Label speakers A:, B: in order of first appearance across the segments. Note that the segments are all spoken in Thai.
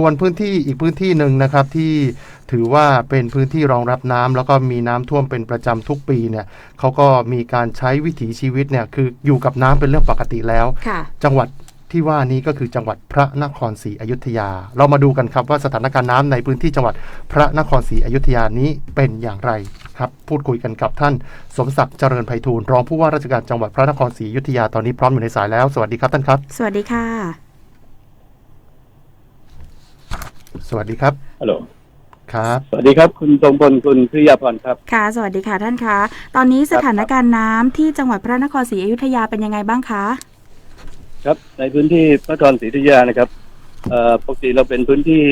A: ส่วนพื้นที่อีกพื้นที่หนึ่งนะครับที่ถือว่าเป็นพื้นที่รองรับน้ำแล้วก็มีน้ำท่วมเป็นประจำทุกปีเนี่ยเขาก็มีการใช้วิถีชีวิตเนี่ยคืออยู่กับน้ำเป็นเรื่องปกติแล้ว
B: ค่ะ
A: จังหวัดที่ว่านี้ก็คือจังหวัดพระนครศรีอยุธยา เรามาดูกันครับว่าสถานการณ์น้ำในพื้นที่จังหวัดพระนครศรีอยุธยานี้เป็นอย่างไรครับ พูดคุยกันกับท่านสมศักดิ์เจริญไพฑูรย์รองผู้ว่าราชการจังหวัดพระนครศรีอยุธยาตอนนี้พร้อมอยู่ในสายแล้ว สวัสดีครับท่านครับ
B: สวัสดีค่ะ
A: สวัสดีครับ
C: ฮัลโหล
A: ครับ
C: สวัสดีครับ คุณทรงพลคุณพิยาพรครับ
B: ค่ะ สวัสดีค่ะท่านคะ ตอนนี้สถานการณ์น้ำที่จังหวัดพระนครศรีอยุธยาเป็นยังไงบ้างคะ
C: ครับในพื้นที่พระนครศรีอยุธยานะครับเอ่อปกติเราเป็นพื้นที่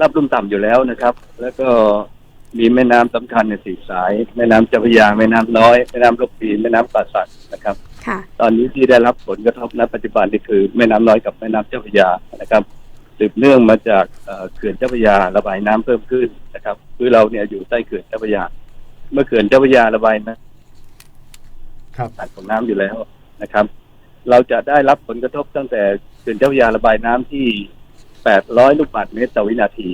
C: ราบลุ่มต่ำอยู่แล้วนะครับ แล้วก็มีแม่น้ำสำคัญในสี่สาย แม่น้ำเจ้าพระยาแม่น้ำน้อยแม่น้ำลบปีแม่น้ำป่าสักนะครับ
B: ค่ะ
C: ตอนนี้ที่ได้รับผลกระทบณปัจจุบันนี่คือแม่น้ำน้อยกับแม่น้ำเจ้าพระยานะครับ สืบเนื่องมาจากเอ่อเขื่อนเจ้าพระยาระบายน้ำเพิ่มขึ้นนะครับ คือเราเนี่ยอยู่ใต้เขื่อนเจ้าพระยา เมื่อเขื่อนเจ้าพระยาระบายน้ำ
A: ครับ
C: ตัดของน้ำอยู่แล้วนะครับ เราจะได้รับผลกระทบตั้งแต่เขื่อนเจ้าพระยาระบายน้ำที่ 800 ลูกบาศก์เมตรต่อวินาที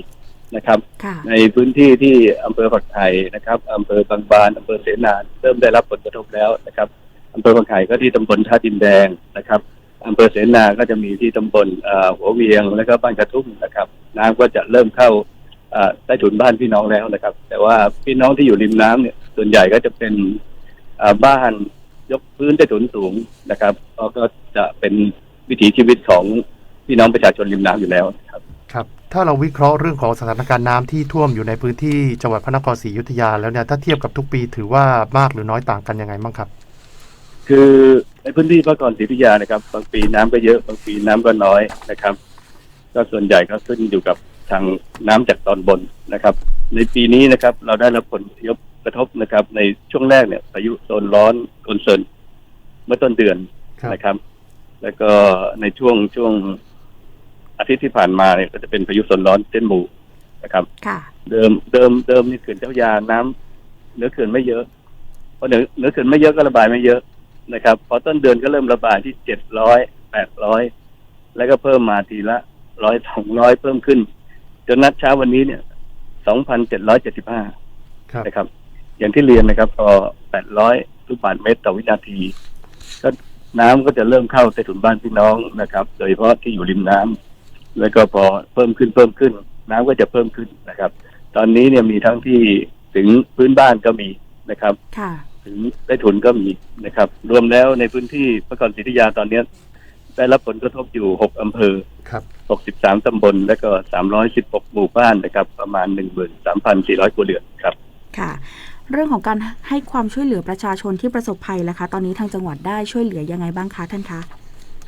C: นะครับ
B: ค่ะ
C: ในพื้นที่ที่อำเภอผักไห่นะครับอำเภอบางบานอำเภอเสนาเริ่มได้รับผลกระทบแล้วนะครับอำเภอผักไห่ก็ที่ตำบลท่าดินแดงนะครับ อำเภอเสนาก็จะมีที่ตำบลเอ่อหัวเวียงแล้วก็บ้านกระทุ่มนะครับ น้ำก็จะเริ่มเข้าเอ่อใต้ถุนบ้านพี่น้องแล้วนะครับ แต่ว่าพี่น้องที่อยู่ริมน้ำเนี่ย ส่วนใหญ่ก็จะเป็นเอ่อบ้านยกพื้นใต้ถุนสูงนะครับก็จะเป็นวิถีชีวิตของพี่น้องประชาชนริมน้ำอยู่แล้วนะครับ
A: ครับ ถ้าเราวิเคราะห์เรื่องของสถานการณ์น้ำที่ท่วมอยู่ในพื้นที่จังหวัดพระนครศรีอยุธยาแล้วเนี่ยถ้าเทียบกับทุกปีถือว่ามากหรือน้อยต่างกันยังไงบ้างครับ
C: คือ ในพื้นที่พระนครศรีอยุธยานะครับ บางปีน้ำก็เยอะ บางปีน้ำก็น้อยนะครับ ก็ส่วนใหญ่ก็ขึ้นอยู่กับทางน้ำจากตอนบนนะครับ ในปีนี้นะครับ เราได้รับผลกระทบนะครับ ในช่วงแรกเนี่ยพายุโซนร้อนกนเซินเมื่อต้นเดือน
A: ครับ
C: นะครับ แล้วก็ในช่วงช่วงอาทิตย์ที่ผ่านมาเนี่ยก็จะเป็นพายุโซนร้อนเส้นหมูนะครับ
B: ค่ะ
C: เดิมเดิมเดิมนี่เขื่อนเจ้าพระยาน้ำเหนือเขื่อนไม่เยอะเพราะเหนือเหนือเขื่อนไม่เยอะก็ระบายไม่เยอะ นะครับ พอต้นเดือนก็เริ่มระบายที่เจ็ดร้อยแปดร้อยแล้วก็เพิ่มมาทีละร้อยสองร้อยเพิ่มขึ้น จนนัดเช้าวันนี้เนี่ยสองพันเจ็ดร้อยเจ็ดสิบห้า
A: ครับ
C: นะครับ อย่างที่เรียนนะครับ พอแปดร้อยลูกบาศก์เมตรต่อวินาที ก็น้ำก็จะเริ่มเข้าใต้ถุนบ้านพี่น้องนะครับ โดยเฉพาะที่อยู่ริมน้ำแล้วก็พอเพิ่มขึ้นเพิ่มขึ้น น้ำก็จะเพิ่มขึ้นนะครับ ตอนนี้เนี่ยมีทั้งที่ถึงพื้นบ้านก็มีนะครับ
B: ค่ะ
C: ถึงใต้ถุนก็มีนะครับ รวมแล้วในพื้นที่พระนครศรีอยุธยาตอนเนี้ย ได้รับผลกระทบอยู่ 6 อำเภอ
A: ครับ
C: 63 ตำบล และก็ 316 หมู่บ้านนะครับ ประมาณ 13,400 ครัวเรือนครับ
B: ค่ะ เรื่องของการให้ความช่วยเหลือประชาชนที่ประสบภัยล่ะคะ ตอนนี้ทางจังหวัดได้ช่วยเหลือยังไงบ้างคะท่านคะ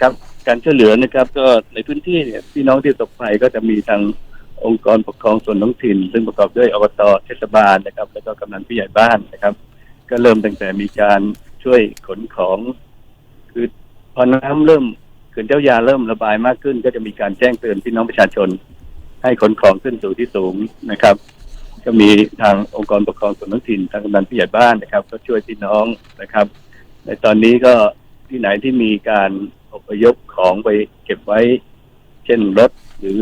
C: ครับการช่วยเหลือนะครับ ก็ในพื้นที่เนี่ยพี่น้องที่ประสบภัยก็จะมีทางองค์กรปกครองส่วนท้องถิ่น ซึ่งประกอบด้วยอบตเทศบาลนะครับ แล้วก็กำนันผู้ใหญ่บ้านนะครับ ก็เริ่มตั้งแต่มีการช่วยขนของ คือพอน้ำเริ่มเขื่อนเจ้ายาเริ่มระบายมากขึ้น ก็จะมีการแจ้งเตือนพี่น้องประชาชน ให้ขนของขึ้นสู่ที่สูงนะครับ ก็มีทางองค์กรปกครองส่วนท้องถิ่นทางกำนันผู้ใหญ่บ้านนะครับ ก็ช่วยพี่น้องนะครับ ในตอนนี้ก็ที่ไหนที่มีการอพยพของไปเก็บไว้ เช่นรถหรือ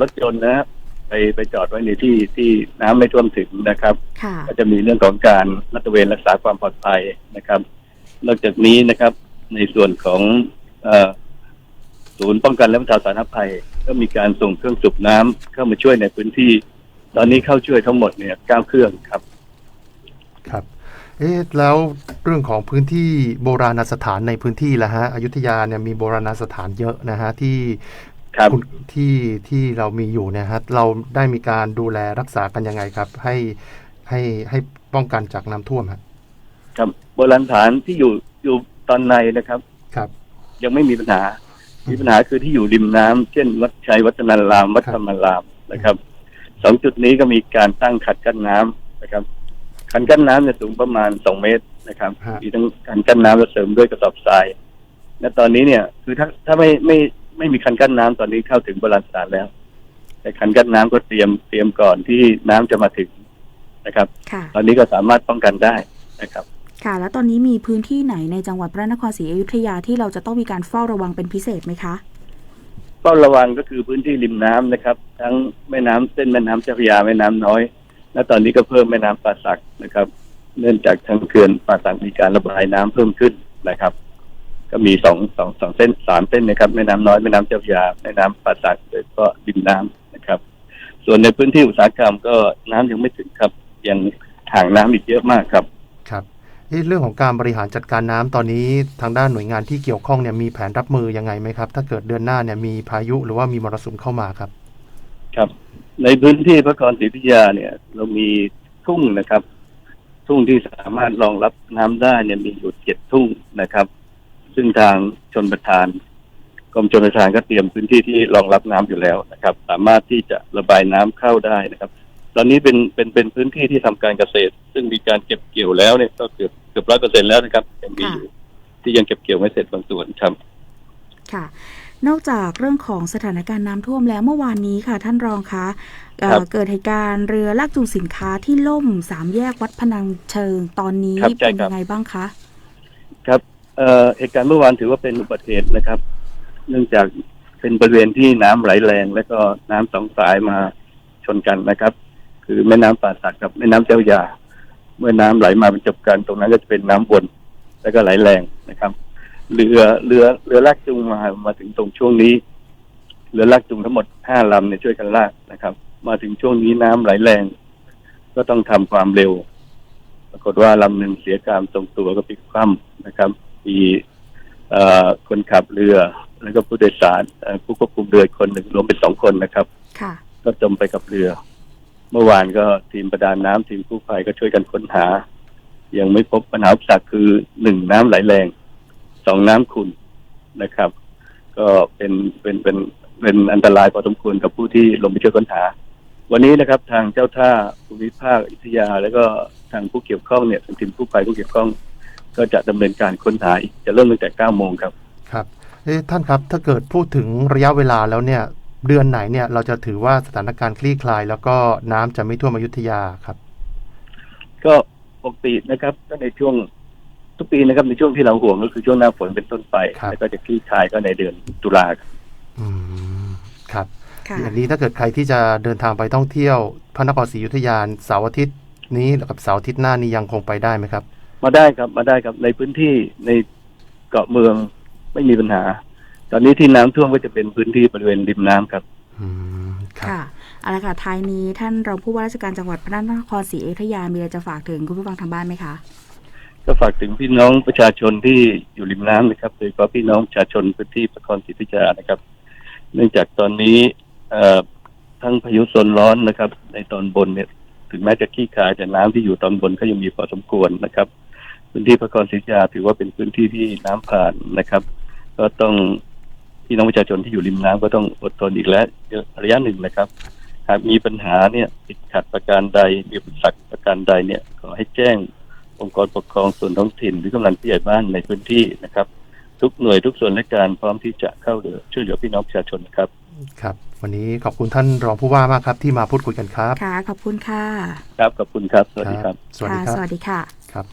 C: รถยนต์นะครับ ไปไปจอดไว้ในที่ที่น้ำไม่ท่วมถึงนะครับ
B: ค่ะ
C: ก็จะมีเรื่องของการรัตระเวนรักษาความปลอดภัยนะครับ นอกจากนี้นะครับ ในส่วนของเออศูนย์ป้องกันและบรรเทาสาธารณภัย ก็มีการส่งเครื่องสูบน้ำเข้ามาช่วยในพื้นที่ ตอนนี้เข้าช่วยทั้งหมดเนี่ยเก้าเครื่องครับ
A: ครับ เอ๊ะแล้วเรื่องของพื้นที่โบราณสถานในพื้นที่ละฮะอยุธยาเนี่ยมีโบราณสถานเยอะนะฮะที่
C: ครับ
A: ณที่ที่เรามีอยู่เนี่ยฮะเราได้มีการดูแลรักษากันยังไงครับ ให้ให้ให้ป้องกันจากน้ำท่วมฮะ
C: ครับโบราณสถานที่อยู่อยู่ตอนในนะครับ
A: ครับ
C: ยังไม่มีปัญหา มีปัญหาคือที่อยู่ริมน้ำเช่น วัดชัยวัฒนาราม วัดธรรมารามนะครับสองจุดนี้ก็มีการตั้งขัดกั้นน้ำนะครับขันกั้นน้ำเนี่ยสูงประมาณสองเมตรนะครับ
A: ฮะ
C: มีทั้งขันกั้นน้ำและเสริมด้วยกระสอบทราย และตอนนี้เนี่ย คือถ้าถ้าไม่ไม่ ไม่มีคันกั้นน้ำตอนนี้เข้าถึงโบราณสถานแล้ว แต่คันกั้นน้ำก็เตรียมเตรียมก่อนที่น้ำจะมาถึงนะครับ
B: ค่ะ
C: ตอนนี้ก็สามารถป้องกันได้นะครับ
B: ค่ะ แล้วตอนนี้มีพื้นที่ไหนในจังหวัดพระนครศรีอยุธยาที่เราจะต้องมีการเฝ้าระวังเป็นพิเศษไหมคะ
C: เฝ้าระวังก็คือพื้นที่ริมน้ำนะครับ ทั้งแม่น้ำเส้นแม่น้ำเจ้าพระยาแม่น้ำน้อย และตอนนี้ก็เพิ่มแม่น้ำป่าสักนะครับ เนื่องจากทางเขื่อนป่าสักมีการระบายน้ำเพิ่มขึ้นนะครับ ก็มีสองสองสองเส้นสามเส้นนะครับแม่น้ำน้อยแม่น้ำเจ้าพระยาแม่น้ำป่าสักแล้วก็ริมน้ำนะครับ ส่วนในพื้นที่อุตสาหกรรมก็น้ำยังไม่ถึงครับ ยังห่างน้ำอีกเยอะมากครับ
A: ครับเอ๊ะเรื่องของการบริหารจัดการน้ำตอนนี้ทางด้านหน่วยงานที่เกี่ยวข้องเนี่ยมีแผนรับมือยังไงไหมครับ ถ้าเกิดเดือนหน้าเนี่ยมีพายุหรือว่ามีมรสุมเข้ามาครับ
C: ครับ ในพื้นที่พระนครศรีอยุธยาเนี่ย เรามีทุ่งนะครับ ทุ่งที่สามารถรองรับน้ำได้เนี่ยมีอยู่เจ็ดทุ่งนะครับ ซึ่งทางชนประทานกรมชนประทานก็เตรียมพื้นที่ที่รองรับน้ำอยู่แล้วนะครับ สามารถที่จะระบายน้ำเข้าได้นะครับ ตอนนี้เป็นเป็นเป็นพื้นที่ที่ทำการเกษตร ซึ่งมีการเก็บเกี่ยวแล้วเนี่ยก็เกือบเกือบร้อยเปอร์เซ็นแล้วนะครับยังมีอยู่ที่ยังเก็บเกี่ยวไม่เสร็จบางส่วนครับ
B: ค่ะ นอกจากเรื่องของสถานการณ์น้ำท่วมแล้วเมื่อวานนี้ค่ะ ท่านรองคะเอ่อ
C: ครับ
B: เกิดเหตุการณ์เรือลากจูงสินค้าที่ล่มสามแยกวัดพนังเชิงตอนนี้
C: ครับใช่
B: เป็น
C: ครับ
B: ยังไงบ้างคะ
C: ครับ เอ่อเหตุการณ์เมื่อวานถือว่าเป็นอุบัติเหตุนะครับ เนื่องจากเป็นบริเวณที่น้ำไหลแรง และก็น้ำสองสายมาชนกันนะครับ คือแม่น้ำป่าสักกับแม่น้ำเจ้าพระยา เมื่อน้ำไหลมาบรรจบกันตรงนั้นก็จะเป็นน้ำวนแล้วก็ไหลแรงนะครับ เรือเรือเรือลากจูงมามาถึงตรงช่วงนี้ เรือลากจูงทั้งหมดห้าลำเนี่ยช่วยกันลากนะครับ มาถึงช่วงนี้น้ำไหลแรง ก็ต้องทำความเร็ว ปรากฏว่าลำหนึ่งเสียการทรงตัวก็พลิกคว่ำนะครับ มีเอ่อคนขับเรือ แล้วก็ผู้โดยสารเอ่อผู้ควบคุมเรืออีกคนหนึ่งรวมเป็นสองคนนะครับ
B: ค่ะ
C: ก็จมไปกับเรือ เมื่อวานก็ทีมประดาน้ำทีมกู้ภัยก็ช่วยกันค้นหา ยังไม่พบปัญหาอุปสรรคคือหนึ่งน้ำไหลแรงสองน้ำขุ่นนะครับ ก็เป็นเป็นเป็นเป็นอันตรายพอสมควรกับผู้ที่ลงไปช่วยค้นหา วันนี้นะครับ ทางเจ้าท่าภูมิภาคอยุธยา แล้วก็ทางผู้เกี่ยวข้องเนี่ยทางทีมกู้ภัยผู้เกี่ยวข้อง ก็จะดำเนินการค้นหาอีกจะเริ่มตั้งแต่เก้าโมงครับ
A: ครับเอ๊ะท่านครับถ้าเกิดพูดถึงระยะเวลาแล้วเนี่ยเดือนไหนเนี่ยเราจะถือว่าสถานการณ์คลี่คลาย แล้วก็น้ำจะไม่ท่วมอยุธยาครับ
C: ก็ปกตินะครับก็ในช่วงทุกปีนะครับในช่วงที่เราห่วงก็คือช่วงหน้าฝนเป็นต้นไป
A: ครับ
C: แล้วก็จะคลี่คลายก็ในเดือนตุลาครับ
A: อืมครับ
B: ค่ะ
A: อย่างนี้ถ้าเกิดใครที่จะเดินทางไปท่องเที่ยวพระนครศรีอยุธยาเสาร์อาทิตย์นี้กับเสาร์อาทิตย์หน้านี้ยังคงไปได้ไหมครับ
C: มาได้ครับมาได้ครับในพื้นที่ในเกาะเมืองไม่มีปัญหา ตอนนี้ที่น้ำท่วมก็จะเป็นพื้นที่บริเวณริมน้ำครับ
A: อืมครับ
B: ค่ะเอาละค่ะท้ายนี้ท่านรองผู้ว่าราชการจังหวัดพระนครศรีอยุธยามีอะไรจะฝากถึงคุณผู้ฟังทางบ้านไหมคะ
C: ก็ฝากถึงพี่น้องประชาชนที่อยู่ริมน้ำนะครับโดยเฉพาะพี่น้องประชาชนพื้นที่นครศรีอยุธยานะครับ เนื่องจากตอนนี้เอ่อทั้งพายุโซนร้อนนะครับ ในตอนบนเนี่ย ถึงแม้จะขี้คายแต่น้ำที่อยู่ตอนบนก็ยังมีพอสมควรนะครับ พื้นที่พระนครศรีอยุธยาถือว่าเป็นพื้นที่ที่น้ำผ่านนะครับ ก็ต้องพี่น้องประชาชนที่อยู่ริมน้ำก็ต้องอดทนอีกและระยะหนึ่งนะครับ หากมีปัญหาเนี่ยติดขัดประการใดมีอุปสรรคประการใดเนี่ยขอให้แจ้งองค์กรปกครองส่วนท้องถิ่นหรือกำลังผู้ใหญ่บ้านในพื้นที่นะครับ ทุกหน่วยทุกส่วนราชการพร้อมที่จะเข้าเหลือช่วยเหลือพี่น้องประชาชนครับ
A: ครับ วันนี้ขอบคุณท่านรองผู้ว่ามากครับ ที่มาพูดคุยกันครับ
B: ค่ะขอบคุณค่ะ
C: ครับขอบคุณครับ สวัสดีครับ
A: สวัสดี
B: ค่ะ
A: ครับ
B: สวัสดีค่ะ
A: ครับ